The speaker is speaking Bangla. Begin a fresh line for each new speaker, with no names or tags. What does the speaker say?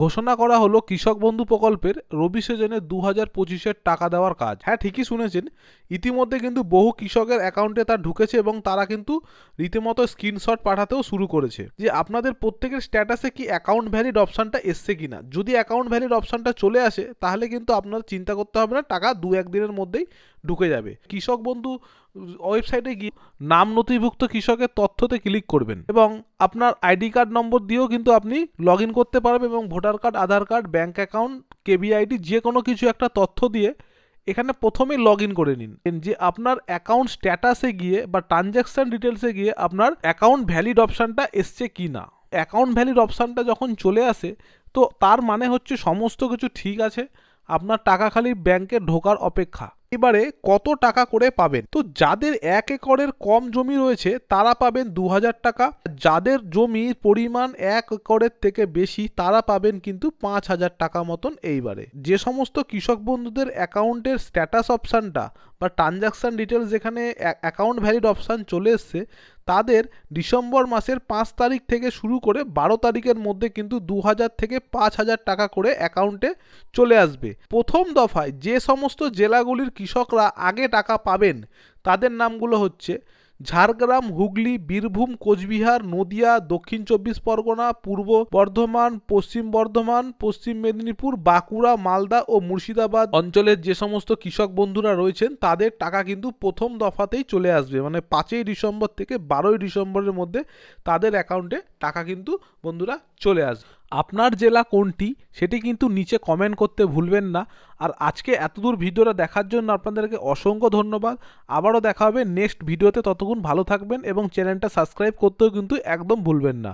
ঘোষণা করা হলো কৃষক বন্ধু প্রকল্পের রবি সিজনে দু হাজার পঁচিশের টাকা দেওয়ার কাজ। হ্যাঁ ঠিকই শুনেছেন। ইতিমধ্যে কিন্তু বহু কৃষকের অ্যাকাউন্টে তা ঢুকেছে এবং তারা কিন্তু রীতিমতো স্ক্রিনশট পাঠাতেও শুরু করেছে। যে আপনাদের প্রত্যেকের স্ট্যাটাসে কি অ্যাকাউন্ট ভ্যালিড অপশানটা এসছে কিনা? যদি অ্যাকাউন্ট ভ্যালিড অপশানটা চলে আসে, তাহলে কিন্তু আপনার চিন্তা করতে হবে না, টাকা দু একদিনের মধ্যেই ঢুকে যাবে। কৃষক বন্ধু ওয়েবসাইটে গিয়ে নাম নথিভুক্ত কৃষকের তথ্যতে ক্লিক করবেন এবং আপনার আইডি কার্ড নম্বর দিয়েও কিন্তু আপনি লগ ইন করতে পারবেন এবং voter card, Aadhaar card bank account, KBID, যে কোনো কিছু একটা তথ্য দিয়ে এখানে প্রথমেই লগ ইন করে নিন। যে আপনার অ্যাকাউন্ট স্ট্যাটাসে গিয়ে বা ট্রানজ্যাকশান ডিটেলসে গিয়ে আপনার অ্যাকাউন্ট ভ্যালিড অপশানটা এসছে কি না। অ্যাকাউন্ট ভ্যালিড অপশানটা যখন চলে আসে, তো তার মানে হচ্ছে সমস্ত কিছু ঠিক আছে, আপনার টাকা খালি ব্যাংকে ঢোকার অপেক্ষা। এবারে কত টাকা করে পাবেন? তো যাদের এক একরের কম জমি রয়েছে, তারা পাবেন দু হাজার টাকা। যাদের জমির পরিমাণ এক একরের থেকে বেশি, তারা পাবেন কিন্তু পাঁচ হাজার টাকা মতন এইবারে। যে সমস্ত কৃষক বন্ধুদের অ্যাকাউন্টের স্ট্যাটাস অপশানটা বা ট্রানজাকশান ডিটেলস যেখানে অ্যাকাউন্ট ভ্যালিড অপশান চলে এসছে, তাদের ডিসেম্বর মাসের পাঁচ তারিখ থেকে শুরু করে বারো তারিখের মধ্যে কিন্তু দু হাজার থেকে পাঁচ হাজার টাকা করে অ্যাকাউন্টে চলে আসবে। প্রথম দফায় যে সমস্ত জেলাগুলির কৃষকরা আগে টাকা পাবেন। তাদের নামগুলো হচ্ছে ঝাড়গ্রাম, হুগলি, বীরভূম, কোচবিহার, নদিয়া, দক্ষিণ চব্বিশ পরগনা, পূর্ব বর্ধমান, পশ্চিম বর্ধমান, পশ্চিম মেদিনীপুর, বাঁকুড়া, মালদা ও মুর্শিদাবাদ অঞ্চলের যে সমস্ত কৃষক বন্ধুরা রয়েছেন, তাদের টাকা কিন্তু প্রথম দফাতেই চলে আসবে। মানে পাঁচই ডিসেম্বর থেকে বারোই ডিসেম্বরের মধ্যে তাদের অ্যাকাউন্টে টাকা কিন্তু বন্ধুরা চলে আসবে। আপনার জেলা কোনটি সেটি কিন্তু নিচে কমেন্ট করতে ভুলবেন না। আর আজকে এতদূর ভিডিওটা দেখার জন্য আপনাদেরকে অসংখ্য ধন্যবাদ। আবারও দেখা হবে নেক্সট ভিডিওতে ততক্ষণ ভালো থাকবেন এবং চ্যানেলটা সাবস্ক্রাইব করতেও কিন্তু একদম ভুলবেন না।